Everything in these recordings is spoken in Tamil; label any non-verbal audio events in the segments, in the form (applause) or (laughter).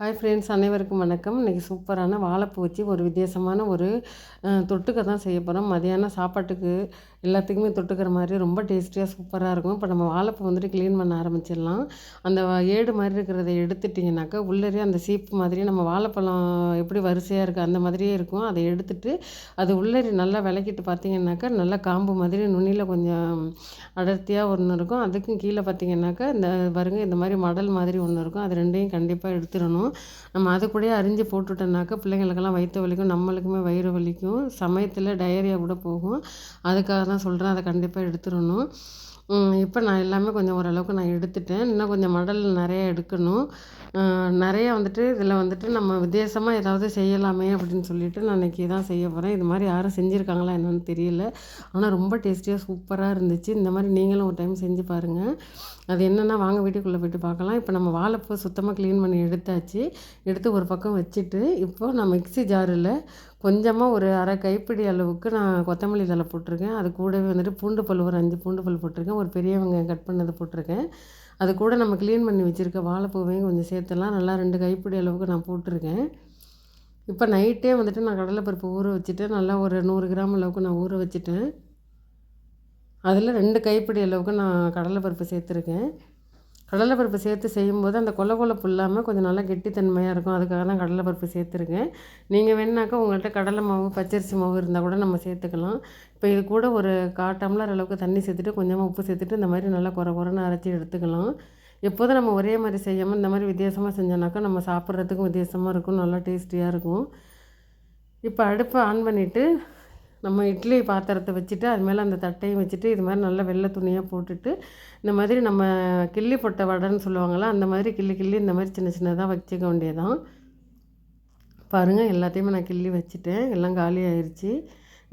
ஹாய் ஃப்ரெண்ட்ஸ் அனைவருக்கும் வணக்கம். இன்றைக்கி சூப்பரான வாழைப்பூ வச்சு ஒரு வித்தியாசமான ஒரு தொட்டுக்க தான் செய்ய போகிறோம் மதியானம் சாப்பாட்டுக்கு எல்லாத்துக்குமே தொட்டுக்கிற மாதிரி ரொம்ப டேஸ்டியாக சூப்பராக இருக்கும். இப்போ நம்ம வாழைப்பூ வந்துட்டு க்ளீன் பண்ண ஆரம்பிச்சிடலாம். அந்த ஏடு மாதிரி இருக்கிறத எடுத்துட்டிங்கனாக்கா உள்ளரே அந்த சீப்பு மாதிரி நம்ம வாழைப்பழம் எப்படி வரிசையாக இருக்குது அந்த மாதிரியே இருக்கும். அதை எடுத்துட்டு அது உள்ளரி நல்லா விளக்கிட்டு பார்த்தீங்கன்னாக்கா நல்லா காம்பு மாதிரி நுனியில் கொஞ்சம் அடர்த்தியாக ஒன்று இருக்கும். அதுக்கும் கீழே பார்த்தீங்கன்னாக்கா இந்த பாருங்க இந்த மாதிரி மடல் மாதிரி ஒன்று இருக்கும். அது ரெண்டையும் கண்டிப்பாக எடுத்துடணும். நம்ம அது கூட அரிஞ்சு போட்டுட்டோம்னாக்கா பிள்ளைங்களுக்கெல்லாம் வயிற்று வலிக்கும் நம்மளுக்குமே வயிறு வலிக்கும். சமயத்தில் டயரியா கூட போகும். அதுக்காக தான் சொல்கிறேன் அதை கண்டிப்பாக எடுத்துடணும். இப்போ நான் எல்லாமே கொஞ்சம் ஓரளவுக்கு நான் எடுத்துட்டேன். இன்னும் கொஞ்சம் மடல் நிறையா எடுக்கணும். நிறையா வந்துட்டு இதில் வந்துட்டு நம்ம வித்தியாசமாக ஏதாவது செய்யலாமே அப்படின்னு சொல்லிட்டு நான் இன்றைக்கி தான் செய்ய போகிறேன் இது மாதிரி யாரும் செஞ்சுருக்காங்களா என்னென்னு தெரியல. ஆனால் ரொம்ப டேஸ்டியாக சூப்பராக இருந்துச்சு. இந்த மாதிரி நீங்களும் ஒரு டைம் செஞ்சு பாருங்கள் அது என்னென்னா வாங்க வீட்டுக்குள்ளே போய்ட்டு பார்க்கலாம். இப்போ நம்ம வாழைப்பூ சுத்தமாக க்ளீன் பண்ணி எடுத்தாச்சு. எடுத்து ஒரு பக்கம் வச்சுட்டு இப்போ நான் மிக்சி ஜாரில் கொஞ்சமாக ஒரு அரை கைப்பிடி அளவுக்கு நான் கொத்தமல்லி தழை போட்டிருக்கேன். அது கூடவே வந்துட்டு பூண்டு பல் ஒரு அஞ்சு பூண்டு பல் போட்டிருக்கேன். ஒரு பெரிய வெங்காயம் கட் பண்ணது போட்டிருக்கேன். அது கூட நம்ம க்ளீன் பண்ணி வச்சுருக்க வாழைப்பூவையும் கொஞ்சம் சேர்த்துலாம் நல்லா ரெண்டு கைப்பிடி அளவுக்கு நான் போட்டிருக்கேன். இப்போ நைட்டே வந்துட்டு நான் கடலைப்பருப்பு ஊற வச்சுட்டு நல்லா ஒரு நூறு கிராம் அளவுக்கு நான் ஊற வச்சுட்டேன். அதில் ரெண்டு கைப்பிடி அளவுக்கு நான் கடலைப்பருப்பு சேர்த்துருக்கேன். கடலைப்பருப்பு சேர்த்து செய்யும்போது அந்த கொல கொலப்பு இல்லாமல் கொஞ்சம் நல்லா கெட்டித்தன்மையாக இருக்கும். அதுக்காக தான் கடலைப்பருப்பு சேர்த்துருக்கேன். நீங்கள் வேணாக்கா உங்கள்கிட்ட கடலை மாவு பச்சரிசி மாவு இருந்தால் கூட நம்ம சேர்த்துக்கலாம். இப்போ இது கூட ஒரு கா டம்ளர் அளவுக்கு தண்ணி சேர்த்துட்டு கொஞ்சமாக உப்பு சேர்த்துட்டு இந்த மாதிரி நல்லா குறை குறைன்னு அரைச்சி எடுத்துக்கலாம். எப்போதும் நம்ம ஒரே மாதிரி செய்யாமல் இந்த மாதிரி வித்தியாசமாக செஞ்சோன்னாக்கா நம்ம சாப்பிட்றதுக்கும் வித்தியாசமாக இருக்கும். நல்லா டேஸ்டியாக இருக்கும். இப்போ அடுப்பை ஆன் பண்ணிவிட்டு நம்ம இட்லி பாத்திரத்தை வச்சுட்டு அது மேலே அந்த தட்டையும் வச்சுட்டு இது மாதிரி நல்லா வெள்ளை துணியாக போட்டுட்டு இந்த மாதிரி நம்ம கிள்ளி போட்ட வடைன்னு சொல்லுவாங்கள்ல அந்த மாதிரி கிள்ளி கிள்ளி இந்த மாதிரி சின்ன சின்னதாக வச்சுக்க வேண்டியதான் பாருங்கள் எல்லாத்தையுமே நான் கிள்ளி வச்சுட்டேன். எல்லாம் காலி ஆயிடுச்சு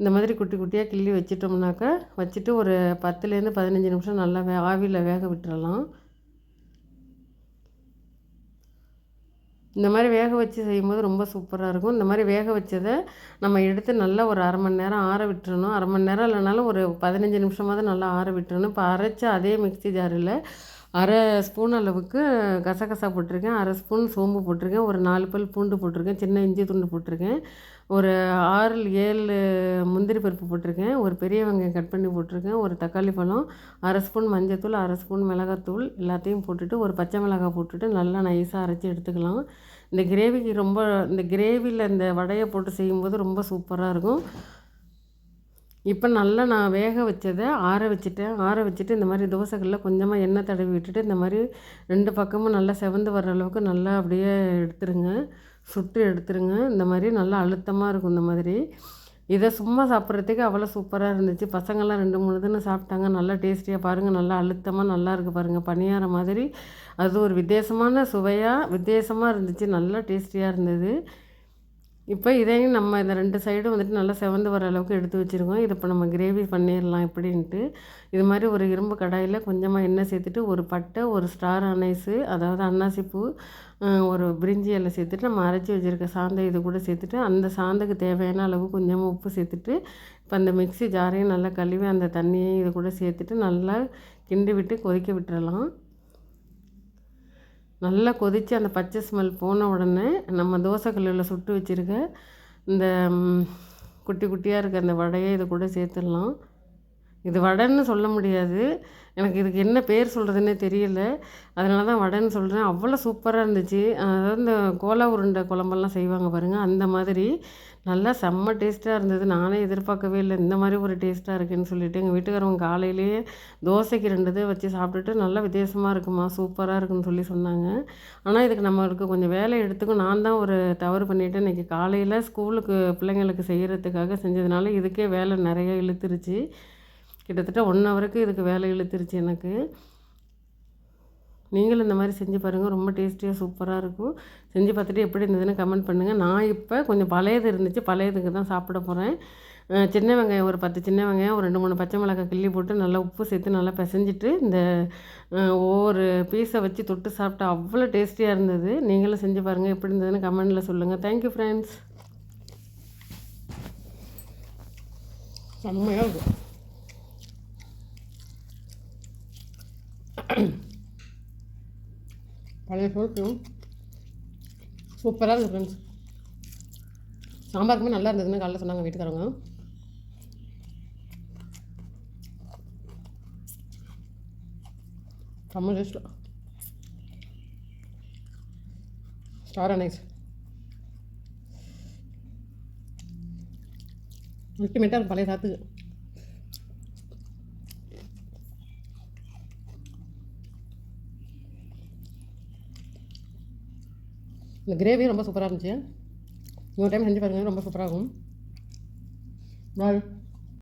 இந்த மாதிரி குட்டி குட்டியாக கிள்ளி வச்சிட்டோம்னாக்கா வச்சுட்டு ஒரு பத்துலேருந்து பதினஞ்சு நிமிஷம் நல்லா வே ஆவியில் வேக விட்டுறலாம். இந்த மாதிரி வேக வச்சு செய்யும்போது ரொம்ப சூப்பராக இருக்கும். இந்த மாதிரி வேக வச்சதை நம்ம எடுத்து நல்லா ஒரு அரை மணி நேரம் ஆற விட்டுறணும். அரை மணி நேரம் இல்லைனாலும் ஒரு பதினஞ்சு நிமிஷமாவது நல்லா ஆற விட்டுறணும். இப்போ அரைச்ச அதே மிக்சி ஜாரில் அரை ஸ்பூன் அளவுக்கு கசகசா போட்டிருக்கேன் அரை ஸ்பூன் சோம்பு போட்டிருக்கேன் ஒரு நாலு பல் பூண்டு போட்டிருக்கேன் சின்ன இஞ்சி துண்டு போட்டிருக்கேன் ஒரு ஆறு ஏழு முந்திரி பருப்பு போட்டிருக்கேன் ஒரு பெரிய வெங்காயம் கட் பண்ணி போட்டிருக்கேன் ஒரு தக்காளி பழம் அரை ஸ்பூன் மஞ்சத்தூள் அரை ஸ்பூன் மிளகாத்தூள் எல்லாத்தையும் போட்டுட்டு ஒரு பச்சை மிளகாய் போட்டுட்டு நல்லா நைஸாக அரைச்சி எடுத்துக்கலாம். இந்த கிரேவிக்கு ரொம்ப இந்த கிரேவியில் இந்த வடையை போட்டு செய்யும்போது ரொம்ப சூப்பராக இருக்கும். இப்போ நல்லா நான் வேக வச்சதை ஆற வச்சுட்டேன். ஆற வச்சுட்டு இந்த மாதிரி தோசைகளில் கொஞ்சமாக எண்ணெய் தடவி விட்டுட்டு இந்த மாதிரி ரெண்டு பக்கமும் நல்லா செவந்து வர்ற அளவுக்கு நல்லா அப்படியே எடுத்துருங்க. சுட்டு எடுத்துருங்க. இந்த மாதிரி நல்லா அழுத்தமாக இருக்கும் இந்த மாதிரி. இதை சும்மா சாப்பிட்றதுக்கு அவ்வளோ சூப்பராக இருந்துச்சு. பசங்கள்லாம் ரெண்டு மூணு தினம் சாப்பிட்டாங்க. நல்லா டேஸ்டியாக பாருங்கள் நல்லா அழுத்தமாக நல்லா இருக்குது பாருங்கள் பணியார மாதிரி. அது ஒரு வித்தியாசமான சுவையாக வித்தியாசமாக இருந்துச்சு. நல்லா டேஸ்டியாக இருந்தது. இப்போ இதையும் நம்ம இந்த ரெண்டு சைடும் வந்துட்டு நல்லா செவந்து வர அளவுக்கு எடுத்து வச்சுருக்கோம். இதை இப்போ நம்ம கிரேவி பண்ணிடலாம் எப்படின்ட்டு இது மாதிரி ஒரு இரும்பு கடாயில் கொஞ்சமாக எண்ணெய் சேர்த்துட்டு ஒரு பட்டை ஒரு ஸ்டார் அனைஸு அதாவது அன்னாசிப்பூ ஒரு பிரிஞ்சி இலை சேர்த்துட்டு நம்ம அரைச்சி வச்சுருக்க சாந்தை இது கூட சேர்த்துட்டு அந்த சாந்துக்கு தேவையான அளவு கொஞ்சமாக உப்பு சேர்த்துட்டு இப்போ அந்த மிக்சி ஜாரையும் நல்லா கழுவி அந்த தண்ணியையும் இது கூட சேர்த்துட்டு நல்லா கிண்டி விட்டு கொதிக்க விட்டுறலாம். நல்லா கொதித்து அந்த பச்சை ஸ்மெல் போன உடனே நம்ம தோசைக்கல்லில் சுட்டு வச்சுருக்க இந்த குட்டி குட்டியாக இருக்க அந்த வடையை இது கூட சேர்த்துடலாம். இது வடைன்னு சொல்ல முடியாது. எனக்கு இதுக்கு என்ன பேர் சொல்கிறதுனே தெரியல. அதனால தான் வடைன்னு சொல்கிறேன் அவ்வளோ சூப்பராக இருந்துச்சு. அதாவது இந்த கோலா உருண்டை குழம்பெல்லாம் செய்வாங்க பாருங்கள் அந்த மாதிரி. நல்லா செம்ம டேஸ்ட்டாக இருந்தது. நானே எதிர்பார்க்கவே இல்லை. இந்த மாதிரி ஒரு டேஸ்ட்டாக இருக்குதுன்னு சொல்லிட்டு எங்கள் வீட்டுக்காரவங்க காலையிலேயே தோசைக்கு ரெண்டு இதை வச்சு சாப்பிட்டுட்டு நல்லா வித்தியாசமாக இருக்குமா சூப்பராக இருக்குன்னு சொல்லி சொன்னாங்க. ஆனால் இதுக்கு நம்மளுக்கு கொஞ்சம் வேலை எடுத்துக்கும். நான் தான் ஒரு தவறு பண்ணிவிட்டு இன்றைக்கி காலையில் ஸ்கூலுக்கு பிள்ளைங்களுக்கு செய்கிறதுக்காக செஞ்சதுனால இதுக்கே வேலை நிறைய இழுத்துருச்சு. கிட்டத்தட்ட ஒன் ஹவருக்கு இதுக்கு வேலை இழுத்துருச்சு எனக்கு. நீங்களும் இந்த மாதிரி செஞ்சு பாருங்கள் ரொம்ப டேஸ்டியாக சூப்பராக இருக்கும். செஞ்சு பார்த்துட்டு எப்படி இருந்ததுன்னு கமெண்ட் பண்ணுங்கள் நான் இப்போ கொஞ்சம் பழையது இருந்துச்சு பழையதுக்கு தான் சாப்பிட போகிறேன் சின்ன வெங்காயம் ஒரு பத்து சின்ன வெங்காயம் ஒரு ரெண்டு மூணு பச்சை மிளகாய் கிள்ளி போட்டு நல்லா உப்பு சேர்த்து நல்லா பிசைஞ்சிட்டு இந்த ஒவ்வொரு பீஸை வச்சு தொட்டு சாப்பிட்டா அவ்வளோ டேஸ்டியாக இருந்தது. நீங்களும் செஞ்சு பாருங்கள் எப்படி இருந்ததுன்னு கமெண்டில் சொல்லுங்கள் தேங்க்யூ ஃப்ரெண்ட்ஸ் செம்மையாக இருக்கும். (clears throat) பழைய சோற்று சூப்பராக இருக்குது ஃப்ரெண்ட்ஸ் சாம்பாருக்குமே நல்லா இருந்ததுன்னு காலைல சொன்னாங்க வீட்டுக்காரங்க செம்ம டேஸ்ட் ஸ்டார் நைஸ் அல்டிமேட்டாக பழைய சாத்துக்கு. இந்த கிரேவியும் ரொம்ப சூப்பராக இருந்துச்சு. இன்னொரு டைம் செஞ்சு பாருங்கள் ரொம்ப சூப்பராக இருக்கும் பாய்.